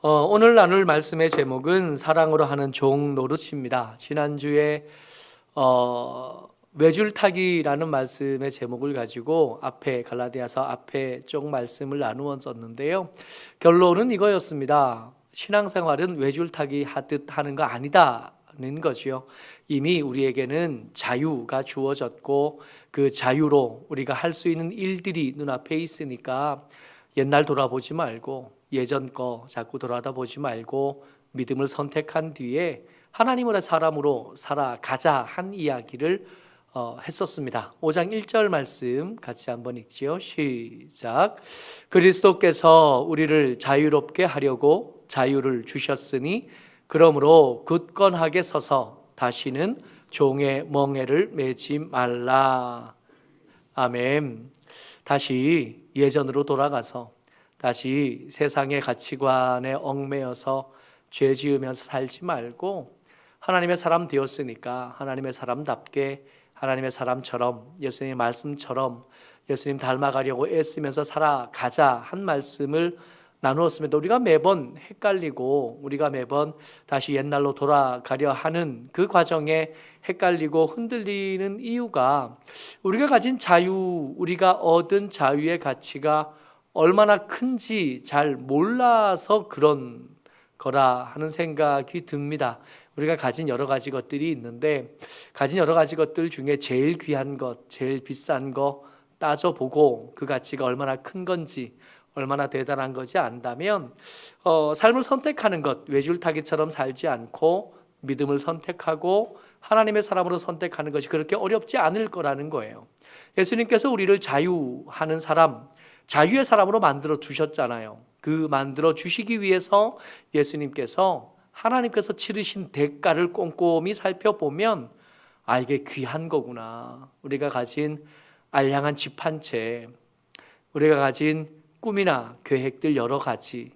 어, 오늘 나눌 말씀의 제목은 사랑으로 하는 종 노릇입니다. 지난주에 어, 외줄타기라는 말씀의 제목을 가지고 앞에 갈라디아서 앞에 쪽 말씀을 나누었었는데요. 결론은 이거였습니다. 신앙생활은 외줄타기 하듯 하는 거 아니다는 거지요. 이미 우리에게는 자유가 주어졌고 그 자유로 우리가 할 수 있는 일들이 눈앞에 있으니까 옛날 돌아보지 말고 예전 거 자꾸 돌아다 보지 말고 믿음을 선택한 뒤에 하나님의 사람으로 살아가자 한 이야기를 어, 했었습니다. 5장 1절 말씀 같이 한번 읽지요. 시작. 그리스도께서 우리를 자유롭게 하려고 자유를 주셨으니 그러므로 굳건하게 서서 다시는 종의 멍에를 매지 말라. 아멘. 다시 예전으로 돌아가서 다시 세상의 가치관에 얽매여서 죄 지으면서 살지 말고 하나님의 사람 되었으니까 하나님의 사람답게 하나님의 사람처럼 예수님의 말씀처럼 예수님 닮아가려고 애쓰면서 살아가자 한 말씀을 나누었습니다. 우리가 매번 헷갈리고 우리가 매번 다시 옛날로 돌아가려 하는 그 과정에 헷갈리고 흔들리는 이유가 우리가 가진 자유, 우리가 얻은 자유의 가치가 얼마나 큰지 잘 몰라서 그런 거라 하는 생각이 듭니다. 우리가 가진 여러 가지 것들이 있는데 가진 여러 가지 것들 중에 제일 귀한 것, 제일 비싼 거 따져보고 그 가치가 얼마나 큰 건지 얼마나 대단한 것이 안다면 어, 삶을 선택하는 것 외줄타기처럼 살지 않고 믿음을 선택하고 하나님의 사람으로 선택하는 것이 그렇게 어렵지 않을 거라는 거예요. 예수님께서 우리를 자유하는 사람, 자유의 사람으로 만들어 주셨잖아요. 그 만들어 주시기 위해서 예수님께서 하나님께서 치르신 대가를 꼼꼼히 살펴보면 아 이게 귀한 거구나. 우리가 가진 알량한 집 한 채, 우리가 가진 꿈이나 계획들 여러 가지,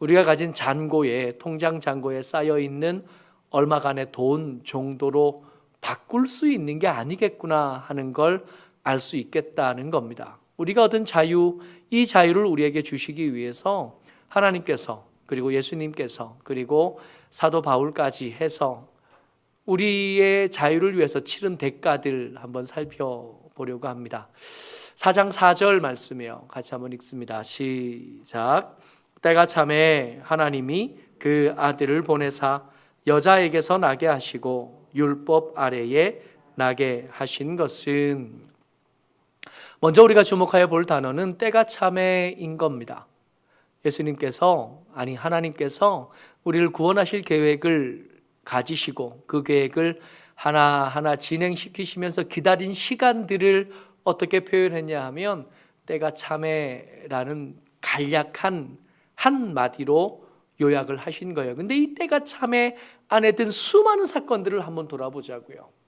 우리가 가진 잔고에 통장 잔고에 쌓여 있는 얼마간의 돈 정도로 바꿀 수 있는 게 아니겠구나 하는 걸 알 수 있겠다는 겁니다. 우리가 얻은 자유, 이 자유를 우리에게 주시기 위해서 하나님께서 그리고 예수님께서 그리고 사도 바울까지 해서 우리의 자유를 위해서 치른 대가들 한번 살펴보려고 합니다. 4장 4절 말씀이요. 같이 한번 읽습니다. 시작. 때가 참에 하나님이 그 아들을 보내사 여자에게서 나게 하시고 율법 아래에 나게 하신 것은 먼저 우리가 주목하여 볼 단어는 때가 참에인 겁니다. 예수님께서 아니 하나님께서 우리를 구원하실 계획을 가지시고 그 계획을 하나하나 진행시키시면서 기다린 시간들을 어떻게 표현했냐 하면 때가 참에라는 간략한 한 마디로 요약을 하신 거예요. 근데 이 때가 참에 안에 든 수많은 사건들을 한번 돌아보자고요.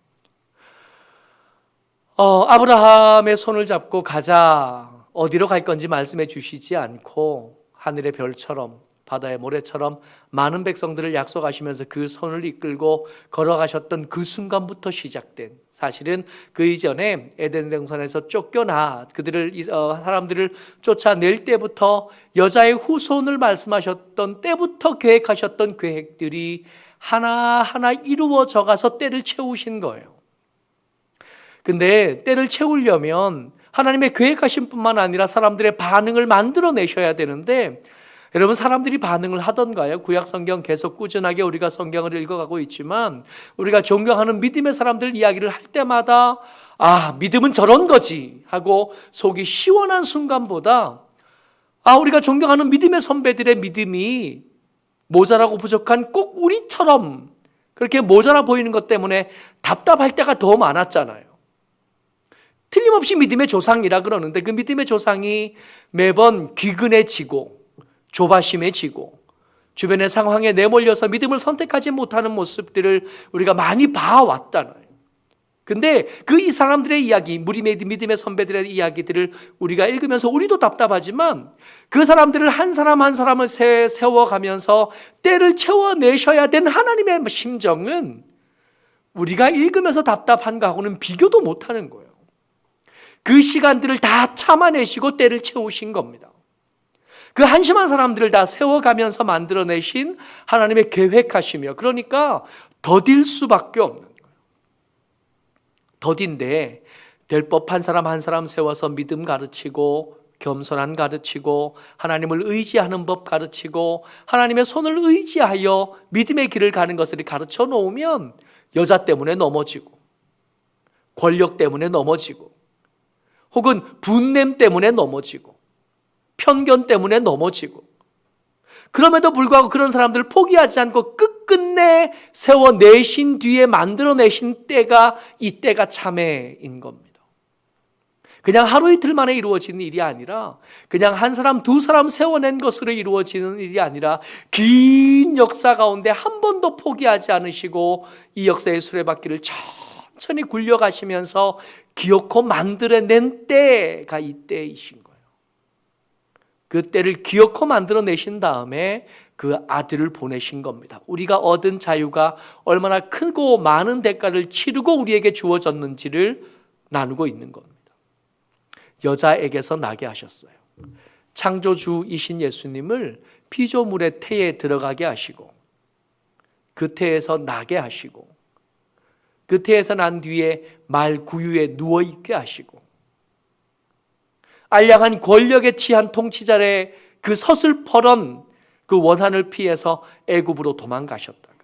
어, 아브라함의 손을 잡고 가자. 어디로 갈 건지 말씀해 주시지 않고 하늘의 별처럼 바다의 모래처럼 많은 백성들을 약속하시면서 그 손을 이끌고 걸어가셨던 그 순간부터 시작된 사실은 그 이전에 에덴 동산에서 쫓겨나 그들을 어, 사람들을 쫓아낼 때부터 여자의 후손을 말씀하셨던 때부터 계획하셨던 계획들이 하나하나 이루어져 가서 때를 채우신 거예요. 근데 때를 채우려면 하나님의 계획하신 뿐만 아니라 사람들의 반응을 만들어 내셔야 되는데 여러분 사람들이 반응을 하던가요? 구약 성경 계속 꾸준하게 우리가 성경을 읽어가고 있지만 우리가 존경하는 믿음의 사람들 이야기를 할 때마다 아 믿음은 저런 거지 하고 속이 시원한 순간보다 아 우리가 존경하는 믿음의 선배들의 믿음이 모자라고 부족한 꼭 우리처럼 그렇게 모자라 보이는 것 때문에 답답할 때가 더 많았잖아요. 틀림없이 믿음의 조상이라 그러는데 그 믿음의 조상이 매번 귀근해지고 조바심해지고 주변의 상황에 내몰려서 믿음을 선택하지 못하는 모습들을 우리가 많이 봐왔다는 근데 그 이 사람들의 이야기, 무림의 믿음의 선배들의 이야기들을 우리가 읽으면서 우리도 답답하지만 그 사람들을 한 사람 한 사람을 세워가면서 때를 채워내셔야 된 하나님의 심정은 우리가 읽으면서 답답한 거하고는 비교도 못하는 거예요. 그 시간들을 다 참아내시고 때를 채우신 겁니다. 그 한심한 사람들을 다 세워가면서 만들어내신 하나님의 계획하시며 그러니까 더딜 수밖에 없는. 더딘데 될 법한 사람 한 사람 세워서 믿음 가르치고 겸손한 가르치고 하나님을 의지하는 법 가르치고 하나님의 손을 의지하여 믿음의 길을 가는 것을 가르쳐 놓으면 여자 때문에 넘어지고 권력 때문에 넘어지고 혹은 분냄 때문에 넘어지고 편견 때문에 넘어지고 그럼에도 불구하고 그런 사람들을 포기하지 않고 끝끝내 세워내신 뒤에 만들어내신 때가 이 때가 참회인 겁니다. 그냥 하루 이틀 만에 이루어지는 일이 아니라 그냥 한 사람 두 사람 세워낸 것으로 이루어지는 일이 아니라 긴 역사 가운데 한 번도 포기하지 않으시고 이 역사의 수레바퀴를 천천히 굴려가시면서 기어코 만들어낸 때가 이 때이신 거예요. 그 때를 기어코 만들어내신 다음에 그 아들을 보내신 겁니다. 우리가 얻은 자유가 얼마나 크고 많은 대가를 치르고 우리에게 주어졌는지를 나누고 있는 겁니다. 여자에게서 나게 하셨어요. 창조주이신 예수님을 피조물의 태에 들어가게 하시고 그 태에서 나게 하시고 그 태에서 난 뒤에 말 구유에 누워 있게 하시고 알량한 권력에 취한 통치자의 그 서슬퍼런 그 원한을 피해서 애굽으로 도망가셨다가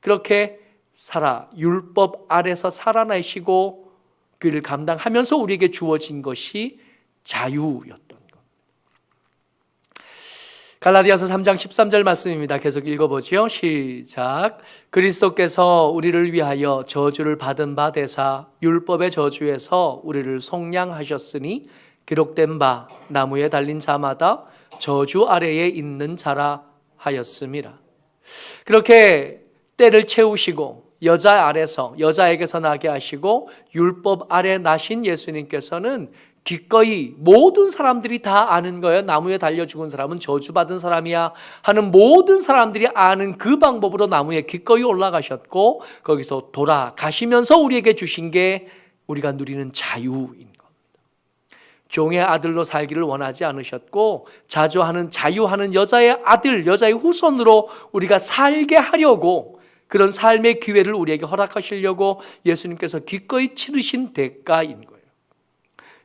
그렇게 살아 율법 아래서 살아내시고 그를 감당하면서 우리에게 주어진 것이 자유였던 것. 갈라디아서 3장 13절 말씀입니다. 계속 읽어보지요. 시작. 그리스도께서 우리를 위하여 저주를 받은 바 되사 율법의 저주에서 우리를 속량하셨으니 기록된 바 나무에 달린 자마다 저주 아래에 있는 자라 하였음이라. 그렇게 때를 채우시고 여자 아래서 여자에게서 나게 하시고 율법 아래 나신 예수님께서는 기꺼이 모든 사람들이 다 아는 거예요. 나무에 달려 죽은 사람은 저주받은 사람이야 하는 모든 사람들이 아는 그 방법으로 나무에 기꺼이 올라가셨고 거기서 돌아가시면서 우리에게 주신 게 우리가 누리는 자유인 겁니다. 종의 아들로 살기를 원하지 않으셨고 자주하는 자유하는 여자의 아들, 여자의 후손으로 우리가 살게 하려고 그런 삶의 기회를 우리에게 허락하시려고 예수님께서 기꺼이 치르신 대가인 거예요.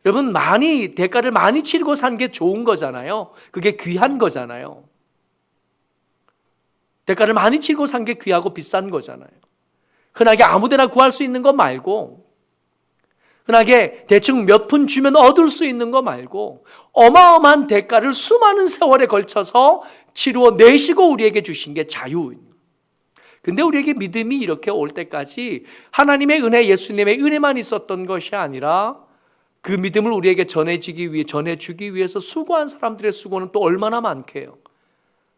여러분, 많이, 대가를 많이 치르고 산 게 좋은 거잖아요. 그게 귀한 거잖아요. 대가를 많이 치르고 산 게 귀하고 비싼 거잖아요. 흔하게 아무 데나 구할 수 있는 거 말고, 흔하게 대충 몇 푼 주면 얻을 수 있는 거 말고, 어마어마한 대가를 수많은 세월에 걸쳐서 치루어 내시고 우리에게 주신 게 자유입니다. 근데 우리에게 믿음이 이렇게 올 때까지 하나님의 은혜, 예수님의 은혜만 있었던 것이 아니라 그 믿음을 우리에게 전해지기 위해, 전해주기 위해서 수고한 사람들의 수고는 또 얼마나 많게요.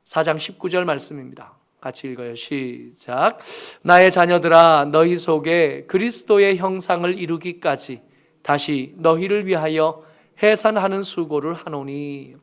4장 19절 말씀입니다. 같이 읽어요. 시작. 나의 자녀들아, 너희 속에 그리스도의 형상을 이루기까지 다시 너희를 위하여 해산하는 수고를 하노니.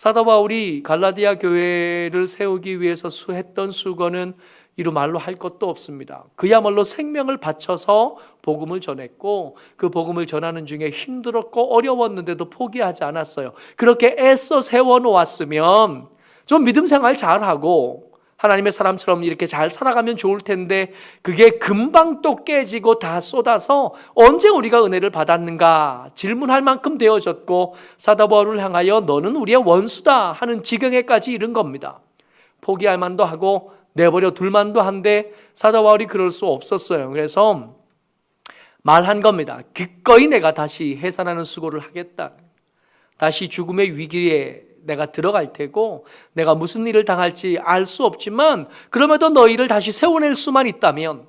사도 바울이 갈라디아 교회를 세우기 위해서 수했던 수고는 이루 말로 할 것도 없습니다. 그야말로 생명을 바쳐서 복음을 전했고 그 복음을 전하는 중에 힘들었고 어려웠는데도 포기하지 않았어요. 그렇게 애써 세워 놓았으면 좀 믿음 생활 잘하고 하나님의 사람처럼 이렇게 잘 살아가면 좋을 텐데 그게 금방 또 깨지고 다 쏟아서 언제 우리가 은혜를 받았는가 질문할 만큼 되어졌고 사다바울을 향하여 너는 우리의 원수다 하는 지경에까지 이른 겁니다. 포기할 만도 하고 내버려 둘 만도 한데 사도 바울이 그럴 수 없었어요. 그래서 말한 겁니다. 기꺼이 내가 다시 해산하는 수고를 하겠다. 다시 죽음의 위기에 내가 들어갈 테고 내가 무슨 일을 당할지 알 수 없지만 그럼에도 너희를 다시 세워낼 수만 있다면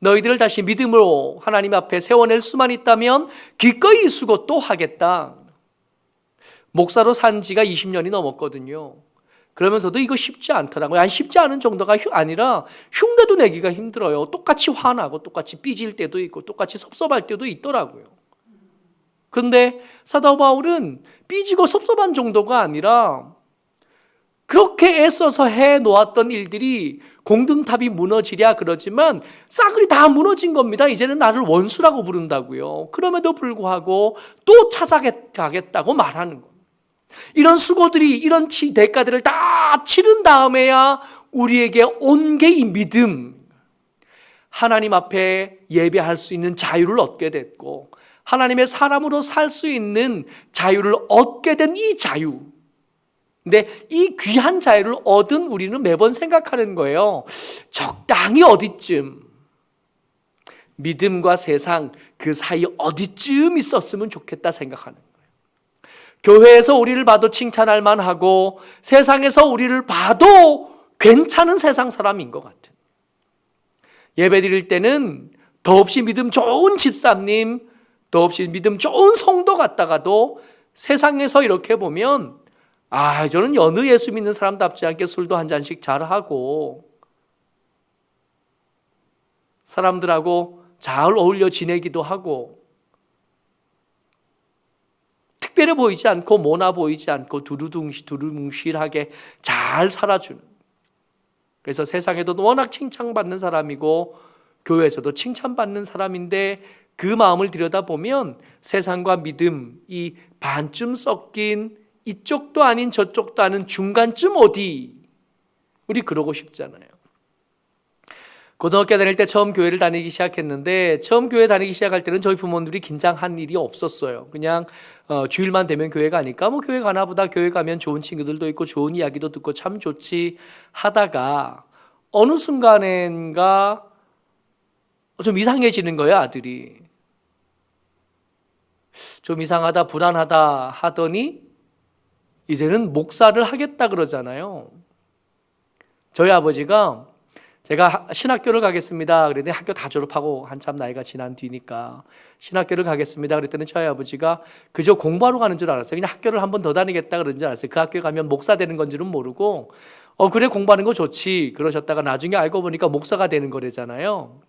너희들을 다시 믿음으로 하나님 앞에 세워낼 수만 있다면 기꺼이 수고 또 하겠다. 목사로 산 지가 20년이 넘었거든요. 그러면서도 이거 쉽지 않더라고요. 아니, 쉽지 않은 정도가 아니라 흉내도 내기가 힘들어요. 똑같이 화나고 똑같이 삐질 때도 있고 똑같이 섭섭할 때도 있더라고요. 그런데 사도 바울은 삐지고 섭섭한 정도가 아니라 그렇게 애써서 해 놓았던 일들이 공등탑이 무너지랴 그러지만 싸그리 다 무너진 겁니다. 이제는 나를 원수라고 부른다고요. 그럼에도 불구하고 또 찾아가겠다고 말하는 겁니다. 이런 수고들이 이런 치 대가들을 다 치른 다음에야 우리에게 온 게 이 믿음. 하나님 앞에 예배할 수 있는 자유를 얻게 됐고 하나님의 사람으로 살 수 있는 자유를 얻게 된 이 자유. 근데 이 귀한 자유를 얻은 우리는 매번 생각하는 거예요. 적당히 어디쯤 믿음과 세상 그 사이 어디쯤 있었으면 좋겠다 생각하는 거예요. 교회에서 우리를 봐도 칭찬할 만하고 세상에서 우리를 봐도 괜찮은 세상 사람인 것 같은. 예배 드릴 때는 더없이 믿음 좋은 집사님, 더없이 믿음 좋은 성도 같다가도 세상에서 이렇게 보면 아, 저는 여느 예수 믿는 사람답지 않게 술도 한 잔씩 잘 하고 사람들하고 잘 어울려 지내기도 하고 특별해 보이지 않고 모나 보이지 않고 두루둥시 두루뭉실하게 잘 살아주는. 그래서 세상에도 워낙 칭찬받는 사람이고 교회에서도 칭찬받는 사람인데 그 마음을 들여다보면 세상과 믿음 이 반쯤 섞인 이쪽도 아닌 저쪽도 아닌 중간쯤 어디 우리 그러고 싶잖아요. 고등학교 다닐 때 처음 교회를 다니기 시작했는데 처음 교회 다니기 시작할 때는 저희 부모님들이 긴장한 일이 없었어요. 그냥 어, 주일만 되면 교회 가니까 뭐 교회 가나 보다 교회 가면 좋은 친구들도 있고 좋은 이야기도 듣고 참 좋지 하다가 어느 순간엔가 좀 이상해지는 거예요 아들이. 좀 이상하다 불안하다 하더니 이제는 목사를 하겠다 그러잖아요. 저희 아버지가 제가 신학교를 가겠습니다. 그랬더니 학교 다 졸업하고 한참 나이가 지난 뒤니까 신학교를 가겠습니다. 그랬더니 저희 아버지가 그저 공부하러 가는 줄 알았어요. 그냥 학교를 한 번 더 다니겠다 그런 줄 알았어요. 그 학교에 가면 목사 되는 건지는 모르고 어 그래 공부하는 거 좋지 그러셨다가 나중에 알고 보니까 목사가 되는 거래잖아요.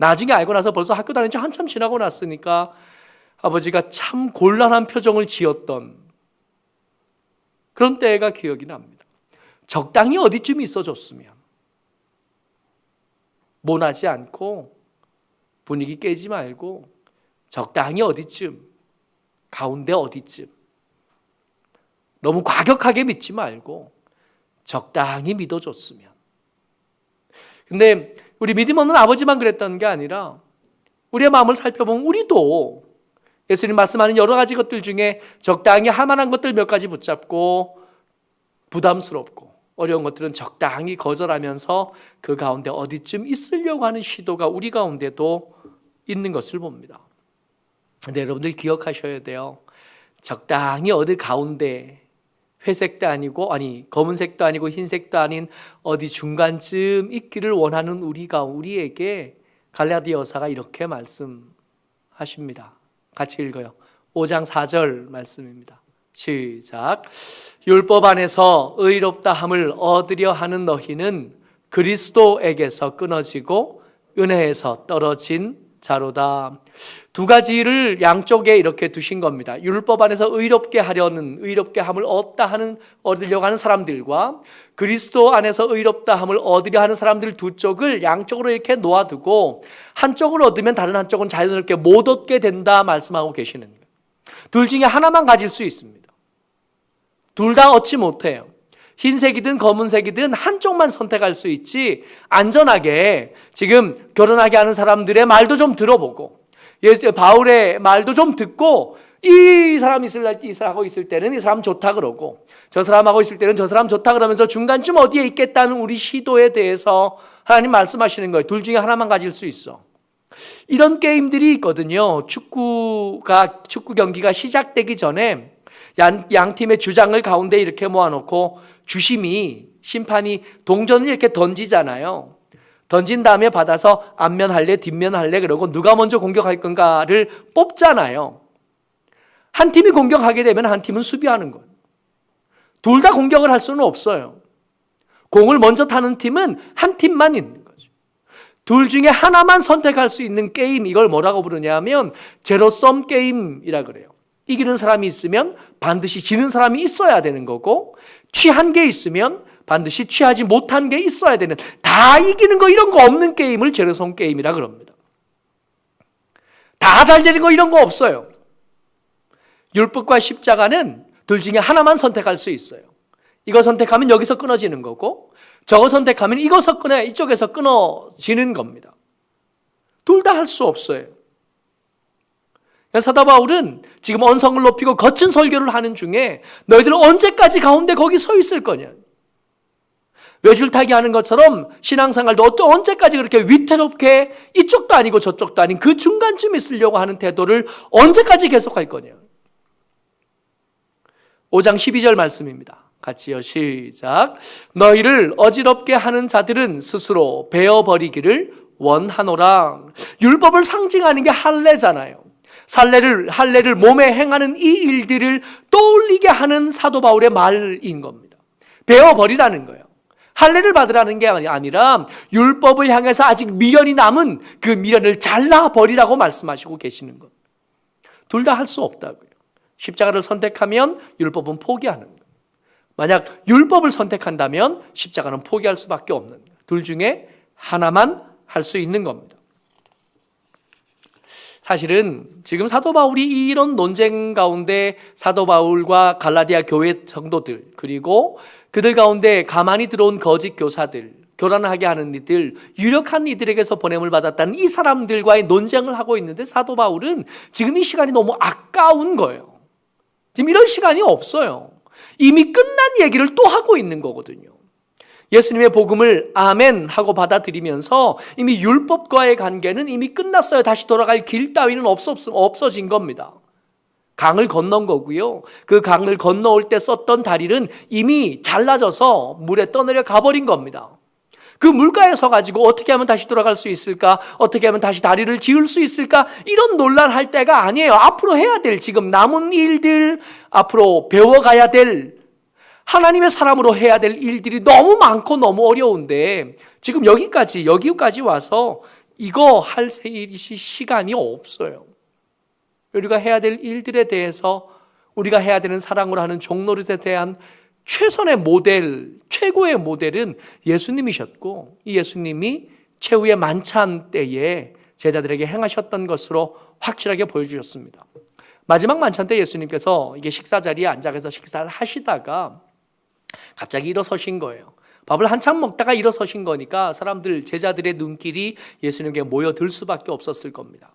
나중에 알고 나서 벌써 학교 다닌 지 한참 지나고 났으니까 아버지가 참 곤란한 표정을 지었던 그런 때가 기억이 납니다. 적당히 어디쯤 있어줬으면 모나지 않고 분위기 깨지 말고 적당히 어디쯤 가운데 어디쯤 너무 과격하게 믿지 말고 적당히 믿어줬으면 근데 우리 믿음 없는 아버지만 그랬던 게 아니라 우리의 마음을 살펴보면 우리도 예수님 말씀하는 여러 가지 것들 중에 적당히 할 만한 것들 몇 가지 붙잡고 부담스럽고 어려운 것들은 적당히 거절하면서 그 가운데 어디쯤 있으려고 하는 시도가 우리 가운데도 있는 것을 봅니다. 근데 여러분들 기억하셔야 돼요. 적당히 어디 가운데 회색도 아니고 아니 검은색도 아니고 흰색도 아닌 어디 중간쯤 있기를 원하는 우리가 우리에게 갈라디 여사가 이렇게 말씀하십니다. 같이 읽어요. 5장 4절 말씀입니다. 시작. 율법 안에서 의롭다 함을 얻으려 하는 너희는 그리스도에게서 끊어지고 은혜에서 떨어진 자로다. 두 가지를 양쪽에 이렇게 두신 겁니다. 율법 안에서 의롭게 하려는 의롭게 함을 얻다 하는 얻으려고 하는 사람들과 그리스도 안에서 의롭다 함을 얻으려 하는 사람들 두 쪽을 양쪽으로 이렇게 놓아두고 한쪽을 얻으면 다른 한쪽은 자연스럽게 못 얻게 된다 말씀하고 계시는 거예요. 둘 중에 하나만 가질 수 있습니다. 둘 다 얻지 못해요. 흰색이든 검은색이든 한쪽만 선택할 수 있지 안전하게 지금 결혼하게 하는 사람들의 말도 좀 들어보고 바울의 말도 좀 듣고 이 사람 있을 날, 이 사람하고 있을 때는 이 사람 좋다 그러고 저 사람하고 있을 때는 저 사람 좋다 그러면서 중간쯤 어디에 있겠다는 우리 시도에 대해서 하나님 말씀하시는 거예요. 둘 중에 하나만 가질 수 있어. 이런 게임들이 있거든요. 축구가 축구 경기가 시작되기 전에 양, 양 팀의 주장을 가운데 이렇게 모아놓고 주심이 심판이 동전을 이렇게 던지잖아요. 던진 다음에 받아서 앞면 할래, 뒷면 할래 그러고 누가 먼저 공격할 건가를 뽑잖아요. 한 팀이 공격하게 되면 한 팀은 수비하는 거예요. 둘 다 공격을 할 수는 없어요. 공을 먼저 타는 팀은 한 팀만 있는 거죠. 둘 중에 하나만 선택할 수 있는 게임 이걸 뭐라고 부르냐면 제로섬 게임이라 그래요. 이기는 사람이 있으면 반드시 지는 사람이 있어야 되는 거고 취한 게 있으면 반드시 취하지 못한 게 있어야 되는 다 이기는 거 이런 거 없는 게임을 제로섬 게임이라 그럽니다. 다 잘 되는 거 이런 거 없어요. 율법과 십자가는 둘 중에 하나만 선택할 수 있어요. 이거 선택하면 여기서 끊어지는 거고, 저거 선택하면 이거서 끊어, 이쪽에서 끊어지는 겁니다. 둘 다 할 수 없어요. 사도 바울은 지금 언성을 높이고 거친 설교를 하는 중에 너희들 언제까지 가운데 거기 서 있을 거냐? 외줄타기 하는 것처럼 신앙생활도 어떤 언제까지 그렇게 위태롭게 이쪽도 아니고 저쪽도 아닌 그 중간쯤 있으려고 하는 태도를 언제까지 계속할 거냐? 5장 12절 말씀입니다. 같이요, 시작. 너희를 어지럽게 하는 자들은 스스로 베어버리기를 원하노라. 율법을 상징하는 게 할례잖아요. 살례를 할례를 몸에 행하는 이 일들을 떠올리게 하는 사도 바울의 말인 겁니다. 베어 버리라는 거예요. 할례를 받으라는 게 아니라 율법을 향해서 아직 미련이 남은 그 미련을 잘라 버리라고 말씀하시고 계시는 것. 둘 다 할 수 없다고요. 십자가를 선택하면 율법은 포기하는 거예요. 만약 율법을 선택한다면 십자가는 포기할 수밖에 없는 거예요. 둘 중에 하나만 할 수 있는 겁니다. 사실은 지금 사도 바울이 이런 논쟁 가운데 사도 바울과 갈라디아 교회 성도들 그리고 그들 가운데 가만히 들어온 거짓 교사들 교란하게 하는 이들 유력한 이들에게서 보냄을 받았다는 이 사람들과의 논쟁을 하고 있는데 사도 바울은 지금 이 시간이 너무 아까운 거예요. 지금 이런 시간이 없어요. 이미 끝난 얘기를 또 하고 있는 거거든요. 예수님의 복음을 아멘 하고 받아들이면서 이미 율법과의 관계는 이미 끝났어요. 다시 돌아갈 길 따위는 없어, 없어진 겁니다. 강을 건넌 거고요. 그 강을 건너올 때 썼던 다리는 이미 잘라져서 물에 떠내려 가버린 겁니다. 그 물가에 서 가지고 어떻게 하면 다시 돌아갈 수 있을까? 어떻게 하면 다시 다리를 지을 수 있을까? 이런 논란할 때가 아니에요. 앞으로 해야 될 지금 남은 일들, 앞으로 배워가야 될 하나님의 사람으로 해야 될 일들이 너무 많고 너무 어려운데 지금 여기까지 여기까지 와서 이거 할 시간이 없어요. 우리가 해야 될 일들에 대해서 우리가 해야 되는 사랑으로 하는 종로릇에 대한 최선의 모델, 최고의 모델은 예수님이셨고 이 예수님이 최후의 만찬 때에 제자들에게 행하셨던 것으로 확실하게 보여주셨습니다. 마지막 만찬 때 예수님께서 이게 식사 자리에 앉아서 식사를 하시다가 갑자기 일어서신 거예요. 밥을 한참 먹다가 일어서신 거니까 사람들 제자들의 눈길이 예수님께 모여들 수밖에 없었을 겁니다.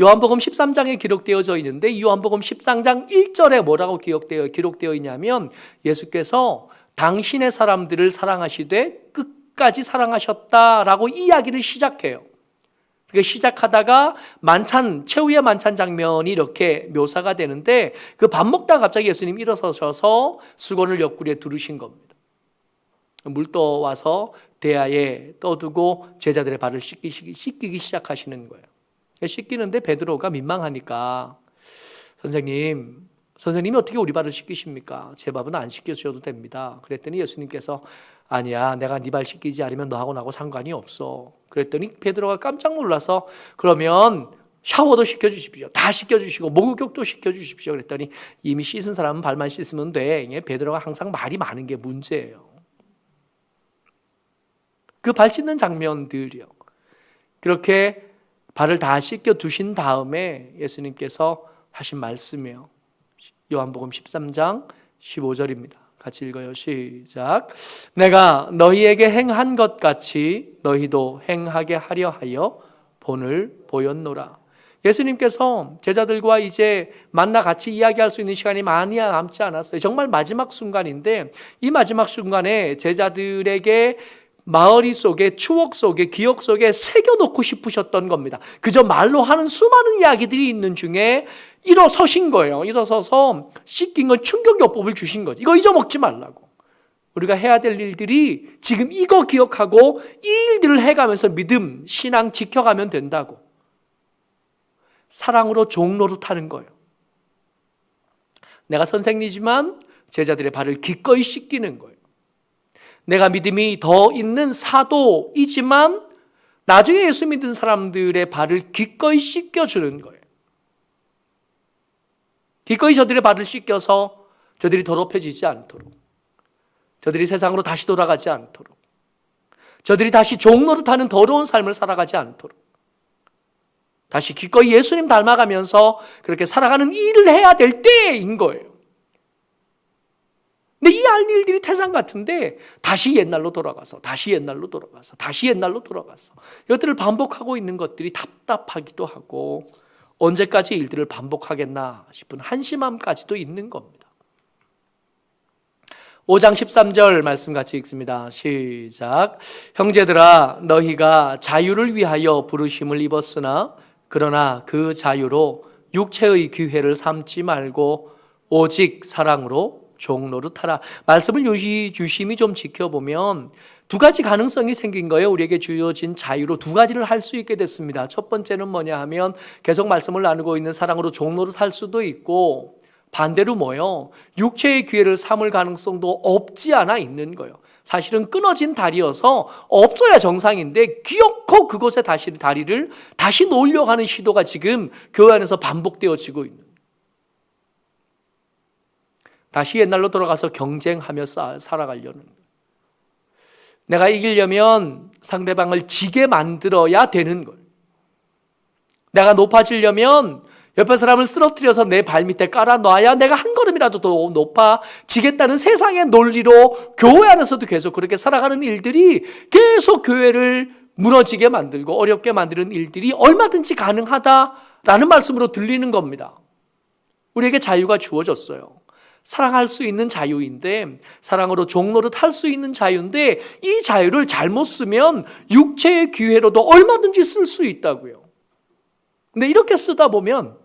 요한복음 13장에 기록되어져 있는데 이 요한복음 13장 1절에 뭐라고 기록되어 기록되어 있냐면 예수께서 당신의 사람들을 사랑하시되 끝까지 사랑하셨다라고 이야기를 시작해요. 그 시작하다가 만찬 최후의 만찬 장면이 이렇게 묘사가 되는데 그 밥 먹다가 갑자기 예수님 일어서셔서 수건을 옆구리에 두르신 겁니다. 물 떠와서 대야에 떠두고 제자들의 발을 씻기시, 씻기기 시작하시는 거예요. 씻기는데 베드로가 민망하니까 선생님, 선생님이 어떻게 우리 발을 씻기십니까? 제 밥은 안 씻겨주셔도 됩니다. 그랬더니 예수님께서 아니야, 내가 네 발 씻기지 않으면 너하고 나하고 상관이 없어. 그랬더니 베드로가 깜짝 놀라서 그러면 샤워도 시켜주십시오. 다 시켜주시고 목욕도 시켜주십시오. 그랬더니 이미 씻은 사람은 발만 씻으면 돼. 베드로가 항상 말이 많은 게 문제예요. 그 발 씻는 장면들이요. 그렇게 발을 다 씻겨 두신 다음에 예수님께서 하신 말씀이에요. 요한복음 13장 15절입니다. 같이 읽어요. 시작. 내가 너희에게 행한 것 같이 너희도 행하게 하려 하여 본을 보였노라. 예수님께서 제자들과 이제 만나 같이 이야기할 수 있는 시간이 많이 남지 않았어요. 정말 마지막 순간인데 이 마지막 순간에 제자들에게 마을이 속에 추억 속에 기억 속에 새겨놓고 싶으셨던 겁니다. 그저 말로 하는 수많은 이야기들이 있는 중에 일어서신 거예요. 일어서서 씻긴 건 충격요법을 주신 거지. 이거 잊어먹지 말라고. 우리가 해야 될 일들이 지금 이거 기억하고 이 일들을 해가면서 믿음, 신앙 지켜가면 된다고. 사랑으로 종로로 타는 거예요. 내가 선생이지만 제자들의 발을 기꺼이 씻기는 거예요. 내가 믿음이 더 있는 사도이지만 나중에 예수 믿은 사람들의 발을 기꺼이 씻겨주는 거예요. 기꺼이 저들의 발을 씻겨서 저들이 더럽혀지지 않도록, 저들이 세상으로 다시 돌아가지 않도록, 저들이 다시 타는 더러운 삶을 살아가지 않도록, 다시 기꺼이 예수님 닮아가면서 그렇게 살아가는 일을 해야 될 때인 거예요. 근데 이 알 일들이 태산 같은데 다시 옛날로 돌아가서 다시 옛날로 돌아가서 다시 옛날로 돌아가서 이것들을 반복하고 있는 것들이 답답하기도 하고 언제까지 일들을 반복하겠나 싶은 한심함까지도 있는 겁니다. 5장 13절 말씀 같이 읽습니다. 시작. 형제들아 너희가 자유를 위하여 부르심을 입었으나 그러나 그 자유로 육체의 기회를 삼지 말고 오직 사랑으로 종로릇하라. 말씀을 유심히 좀 지켜보면 두 가지 가능성이 생긴 거예요. 우리에게 주어진 자유로 두 가지를 할 수 있게 됐습니다. 첫 번째는 뭐냐 하면 계속 말씀을 나누고 있는 사랑으로 종로를 할 수도 있고 반대로 뭐요? 육체의 기회를 삼을 가능성도 없지 않아 있는 거예요. 사실은 끊어진 다리여서 없어야 정상인데 기어코 그곳에 다시 다리를 다시 놓으려고 하는 시도가 지금 교회 안에서 반복되어지고 있는. 다시 옛날로 돌아가서 경쟁하며 사- 살아가려는. 내가 이기려면 상대방을 지게 만들어야 되는 걸. 내가 높아지려면 옆에 사람을 쓰러뜨려서 내 발 밑에 깔아 놔야 내가 한 걸음이라도 더 높아지겠다는 세상의 논리로 교회 안에서도 계속 그렇게 살아가는 일들이 계속 교회를 무너지게 만들고 어렵게 만드는 일들이 얼마든지 가능하다라는 말씀으로 들리는 겁니다. 우리에게 자유가 주어졌어요. 사랑할 수 있는 자유인데 사랑으로 종로를 탈수 있는 자유인데 이 자유를 잘못 쓰면 육체의 기회로도 얼마든지 쓸 수 있다고요. 근데 이렇게 쓰다 보면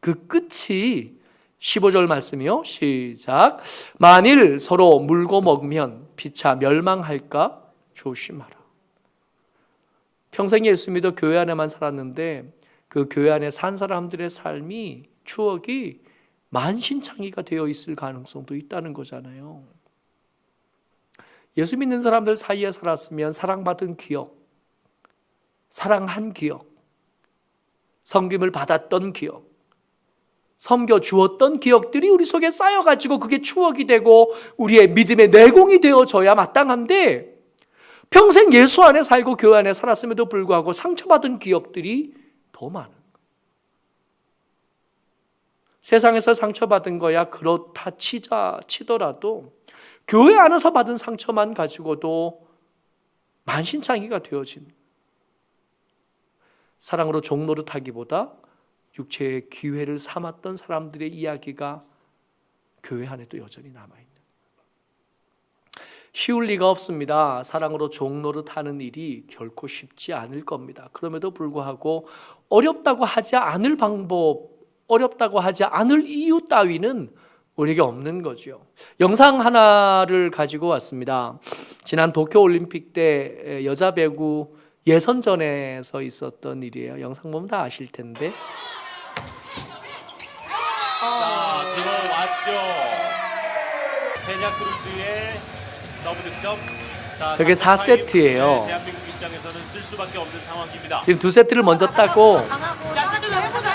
그 끝이 15절 말씀이요. 시작. 만일 서로 물고 먹으면 피차 멸망할까 조심하라. 평생 예수 믿어 교회 안에만 살았는데 그 교회 안에 산 사람들의 삶이 추억이 만신창이가 되어 있을 가능성도 있다는 거잖아요. 예수 믿는 사람들 사이에 살았으면 사랑받은 기억, 사랑한 기억, 섬김을 받았던 기억, 섬겨 주었던 기억들이 우리 속에 쌓여가지고 그게 추억이 되고 우리의 믿음의 내공이 되어져야 마땅한데 평생 예수 안에 살고 교회 안에 살았음에도 불구하고 상처받은 기억들이 더 거예요. 세상에서 상처받은 거야 그렇다 치자 치더라도 교회 안에서 받은 상처만 가지고도 만신창이가 되어진 사랑으로 종로를 타기보다 육체의 기회를 삼았던 사람들의 이야기가 교회 안에도 여전히 남아있는 쉬울 리가 없습니다. 사랑으로 종로를 타는 일이 결코 쉽지 않을 겁니다. 그럼에도 불구하고 어렵다고 하지 않을 방법, 어렵다고 하지 않을 이유 따위는 우리에게 없는 거죠. 영상 하나를 가지고 왔습니다. 지난 도쿄 올림픽 때 여자 배구 예선전에서 있었던 일이에요. 영상 보면 다 아실 텐데. 자 들어왔죠. 페냐 크루즈의 서브 득점. 자, 저게 장타 4세트 예요. 타임, 네, 대한민국 입장에서는 쓸 수밖에 없는 상황입니다. 지금 두 세트를 먼저 따고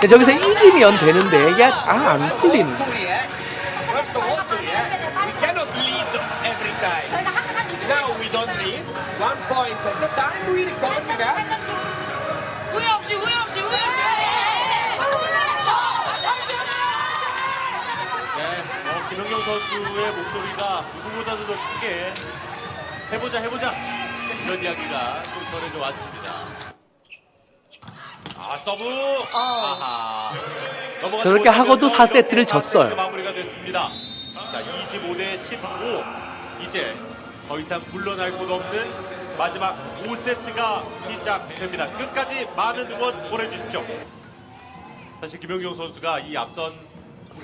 저기서 이기면 되는데 이게 아, 안 풀리는 거예요. Questo molto. We cannot lead every time. 저희가 항상 이기는 Now we don't lead. One point at a time. We recover back. 후회 없이 후회 없이 후회 없이 네, 어, 김영경 선수의 목소리가 누구보다도 더 크게 해보자 해보자 이런 이야기가 좀 전해져 왔습니다. 아 서브. 아하. 넘어가지 저렇게 하고도 4세트를 이렇게 졌어요. 4세트 마무리가 됐습니다. 자 25대 15 이제 더 이상 물러날 곳 없는 마지막 5세트가 시작됩니다. 끝까지 많은 응원 보내주십시오. 사실 김영경 선수가 이 앞선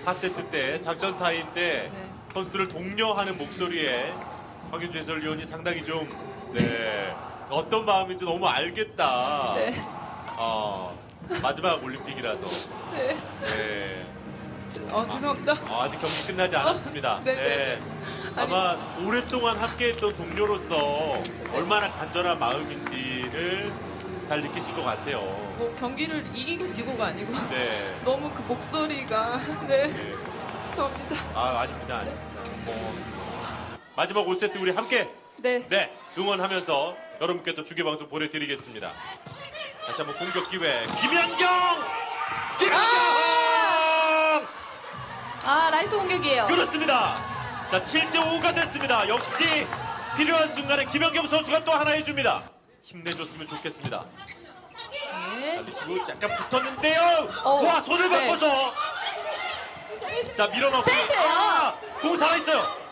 4세트 때 작전 타임 때 선수들을 독려하는 목소리에 황윤주 해설위원이 상당히 좀 네, 어떤 마음인지 너무 알겠다. 어, 마지막 올림픽이라서. 네. 어 죄송합니다. 어, 아직 경기 끝나지 않았습니다. 네, 네. 네. 아마 오랫동안 함께했던 동료로서 얼마나 간절한 마음인지를 잘 느끼실 것 같아요. 뭐 경기를 이기고 지고가 아니고 네. 너무 그 목소리가 네 네. 죄송합니다. 아 아닙니다 아닙니다 뭐, 마지막 5세트 우리 함께 네. 네 응원하면서 여러분께 또 중계방송 보내드리겠습니다 다시 한번 공격 기회 김현경 김현경 아 라이스 공격이에요. 그렇습니다 자, 7대 5가 됐습니다. 역시 필요한 순간에 김연경 선수가 또 하나 해줍니다. 힘내줬으면 좋겠습니다. 네. 자, 리시브 잠깐 붙었는데요. 어, 와, 손을 네. 바꿔서. 자, 밀어넣기. 아, 공 살아 있어요.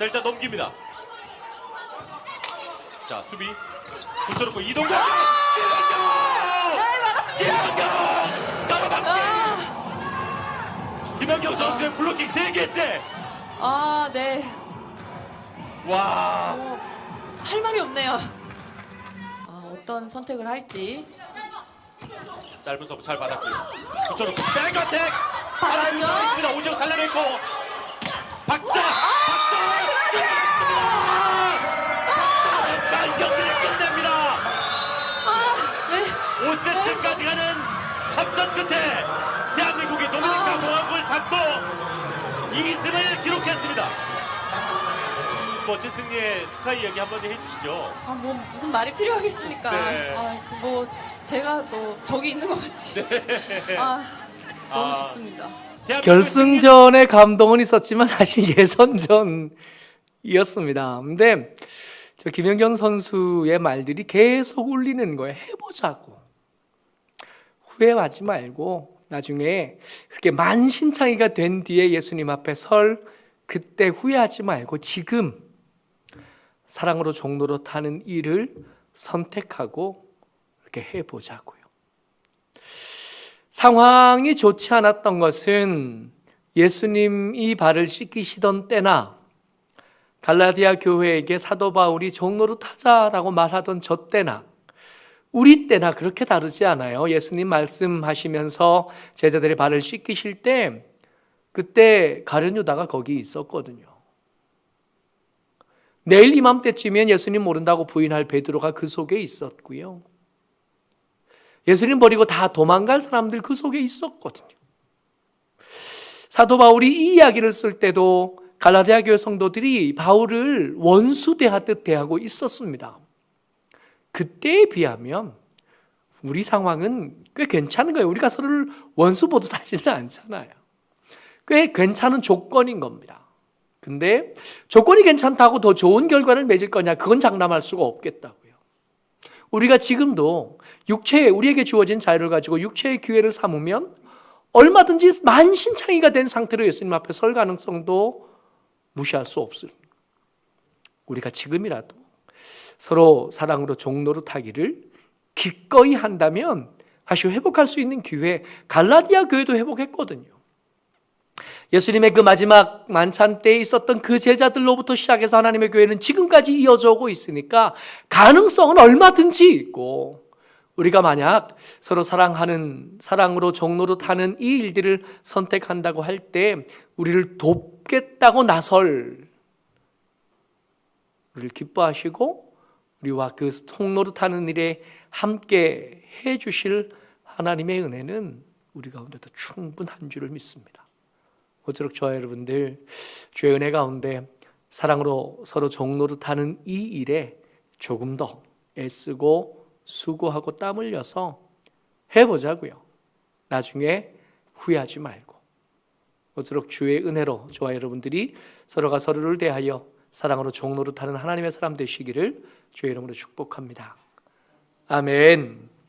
자, 일단 넘깁니다. 자, 수비. 붙여놓고 이동국. 아! 김연경! 김연경! 따라막기! 아, 김연경 선수의 블로킹 세 개째 아, 네. 와. 어, 할 말이 없네요. 아, 어떤 선택을 할지. 짧은 서브 잘 받았고요. 붙여놓고 백어택! 받았죠? 있습니다. 오지영 살려냈고. 3전 끝에 대한민국이 도미니카 아. 공화국을 잡고 2승을 기록했습니다. 멋진 승리에 축하 이야기 한번 해주시죠. 아, 뭐 무슨 말이 필요하겠습니까? 네. 아, 뭐 제가 또 저기 있는 것 같이. 네. 아, 너무 아. 좋습니다. 결승전의 감동은 있었지만 사실 예선전이었습니다. 근데 저 김연경 선수의 말들이 계속 울리는 거예요. 해보자고. 후회하지 말고 나중에 그렇게 만신창이가 된 뒤에 예수님 앞에 설 그때 후회하지 말고 지금 사랑으로 종로로 타는 일을 선택하고 이렇게 해보자고요. 상황이 좋지 않았던 것은 예수님이 발을 씻기시던 때나 갈라디아 교회에게 사도 바울이 종로로 타자라고 말하던 저 때나 우리 때나 그렇게 다르지 않아요. 예수님 말씀하시면서 제자들의 발을 씻기실 때 그때 가룟 유다가 거기 있었거든요. 내일 이맘때쯤엔 예수님 모른다고 부인할 베드로가 그 속에 있었고요. 예수님 버리고 다 도망갈 사람들 그 속에 있었거든요. 사도 바울이 이 이야기를 쓸 때도 갈라디아 교회 성도들이 바울을 원수 대하듯 대하고 있었습니다. 그때에 비하면 우리 상황은 꽤 괜찮은 거예요. 우리가 서로를 원수 보듯 하지는 않잖아요. 꽤 괜찮은 조건인 겁니다. 근데 조건이 괜찮다고 더 좋은 결과를 맺을 거냐? 그건 장담할 수가 없겠다고요. 우리가 지금도 육체에 우리에게 주어진 자유를 가지고 육체의 기회를 삼으면 얼마든지 만신창이가 된 상태로 예수님 앞에 설 가능성도 무시할 수 없습니다. 우리가 지금이라도 서로 사랑으로 종로로 타기를 기꺼이 한다면 다시 회복할 수 있는 기회 갈라디아 교회도 회복했거든요. 예수님의 그 마지막 만찬 때에 있었던 그 제자들로부터 시작해서 하나님의 교회는 지금까지 이어져 오고 있으니까 가능성은 얼마든지 있고 우리가 만약 서로 사랑하는 사랑으로 종로로 타는 이 일들을 선택한다고 할 때 우리를 돕겠다고 나설 우리를 기뻐하시고 우리와 그 통로로 타는 일에 함께 해 주실 하나님의 은혜는 우리 가운데도 충분한 줄을 믿습니다. 모쪼록 저와 여러분들 주의 은혜 가운데 사랑으로 서로 타는 이 일에 조금 더 애쓰고 수고하고 땀 흘려서 해보자고요. 나중에 후회하지 말고 모쪼록 주의 은혜로 저와 여러분들이 서로가 서로를 대하여 사랑으로 종로로 타는 하나님의 사람 되시기를 주의 이름으로 축복합니다. 아멘.